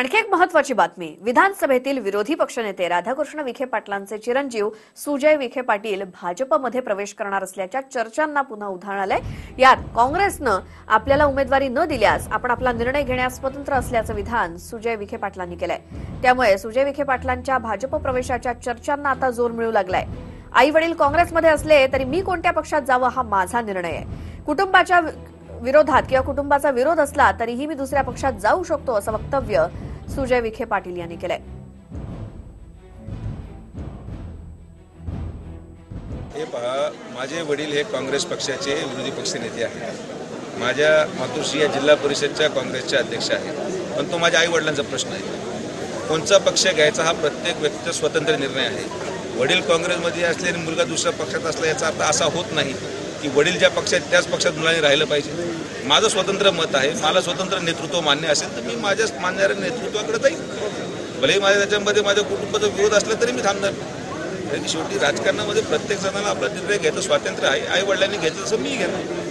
आणखी एक महत्वाची बातमी. विधानसभेतील विरोधी पक्षनेते राधाकृष्ण विखे पाटलांचे चिरंजीव सुजय विखे पाटील भाजपमध्ये प्रवेश करणार असल्याच्या चर्चांना पुन्हा उधाण आलंय. यात काँग्रेसनं आपल्याला उमेदवारी न दिल्यास आपण आपला निर्णय घेण्यास स्वतंत्र असल्याचं विधान सुजय विखे पाटलांनी केलंय. त्यामुळे सुजय विखे पाटलांच्या भाजप प्रवेशाच्या चर्चांना आता जोर मिळू लागलाय. आई वडील काँग्रेसमध्ये असले तरी मी कोणत्या पक्षात जावं हा माझा निर्णय आहे. कुटुंबाच्या विरोधात किंवा कुटुंबाचा विरोध असला तरीही मी दुसऱ्या पक्षात जाऊ शकतो असं वक्तव्य सुजय विखे पाटील यांनी केलंय. हे पहा माझे वडील हे काँग्रेस पक्षाचे विरोधी पक्षनेते आहेत. माझ्या मातोश्री या जिल्हा परिषदच्या काँग्रेसच्या अध्यक्ष आहेत. पण तो माझ्या आई वडिलांचा प्रश्न आहे. कोणचा पक्ष घ्यायचा हा प्रत्येक व्यक्तीचा स्वतंत्र निर्णय आहे. वडील काँग्रेसमध्ये असले आणि मुलगा दुसऱ्या पक्षात असला याचा अर्थ असा होत नाही. की वडील ज्या पक्षात त्याच पक्षात मुलांनी राहिलं पाहिजे. माझं स्वतंत्र मत आहे मला स्वतंत्र नेतृत्व मान्य असेल तर मी माझ्या मानणाऱ्या नेतृत्वाकडे जाईल भलेही माझ्या त्याच्यामध्ये माझ्या कुटुंबाचा विरोध असला तरी मी थांबणार. कारण की शेवटी राजकारणामध्ये प्रत्येक जणाला आपला निर्णय घ्यायचं स्वातंत्र्य आहे आई वडिलांनी घेतलं तसं मी घेणार.